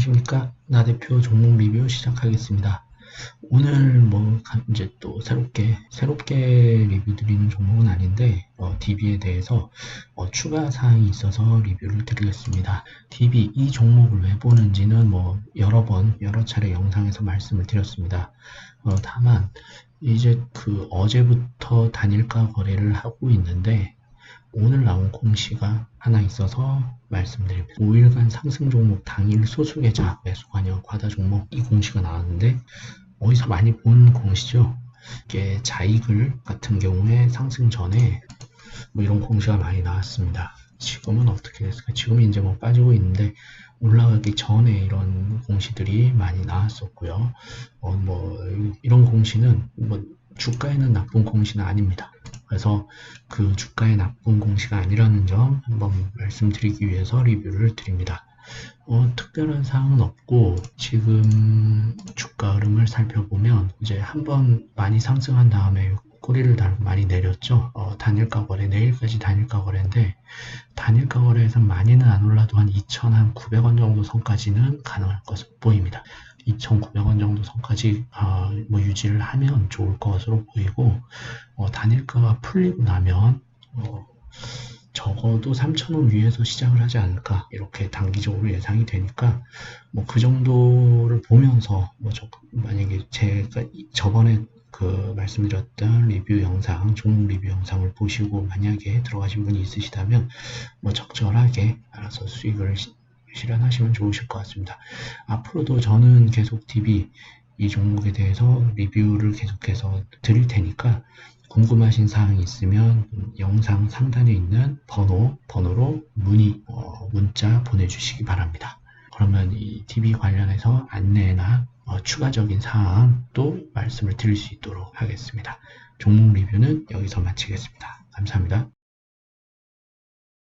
안녕하십니까. 나 대표 종목 리뷰 시작하겠습니다. 오늘 뭐 이제 또 새롭게 새롭게 리뷰 드리는 종목은 아닌데 어, DB에 대해서 어, 추가 사항이 있어서 리뷰를 드리겠습니다. DB 이 종목을 왜 보는지는 뭐 여러 번 여러 차례 영상에서 말씀을 드렸습니다. 어, 다만 이제 그 어제부터 단일가 거래를 하고 있는데 오늘 나온 공시가 하나 있어서 말씀드립니다. 5일간 상승 종목 당일 소수 계좌 매수 관여 과다 종목 이 공시가 나왔는데 어디서 많이 본 공시죠. 이게 자이글 같은 경우에 상승 전에 뭐 이런 공시가 많이 나왔습니다. 지금은 어떻게 됐을까? 지금은 이제 뭐 빠지고 있는데 올라가기 전에 이런 공시들이 많이 나왔었고요. 어, 뭐 이런 공시는 뭐 주가에는 나쁜 공시는 아닙니다. 그래서 그 주가의 나쁜 공시가 아니라는 점 한번 말씀드리기 위해서 리뷰를 드립니다. 어, 특별한 사항은 없고 지금 주가 흐름을 살펴보면 이제 한번 많이 상승한 다음에 꼬리를 달고 많이 내렸죠. 어, 단일가 거래 내일까지 단일가 거래인데 단일가 거래에서 많이는 안 올라도 한 2,900원 정도 선까지는 가능할 것으로 보입니다. 2,900원 정도 선까지 어, 뭐 유지를 하면 좋을 것으로 보이고 어, 단일가가 풀리고 나면 어, 적어도 3,000원 위에서 시작을 하지 않을까 이렇게 단기적으로 예상이 되니까 뭐 그 정도를 보면서 뭐 저, 만약에 제가 저번에 그 말씀드렸던 리뷰 영상, 종목 리뷰 영상을 보시고 만약에 들어가신 분이 있으시다면 뭐 적절하게 알아서 수익을 실현하시면 좋으실 것 같습니다. 앞으로도 저는 계속 DB 이 종목에 대해서 리뷰를 계속해서 드릴 테니까 궁금하신 사항이 있으면 영상 상단에 있는 번호, 번호로 문의, 어, 문자 보내주시기 바랍니다. 그러면 이 DB 관련해서 안내나 어, 추가적인 사항도 말씀을 드릴 수 있도록 하겠습니다. 종목 리뷰는 여기서 마치겠습니다. 감사합니다.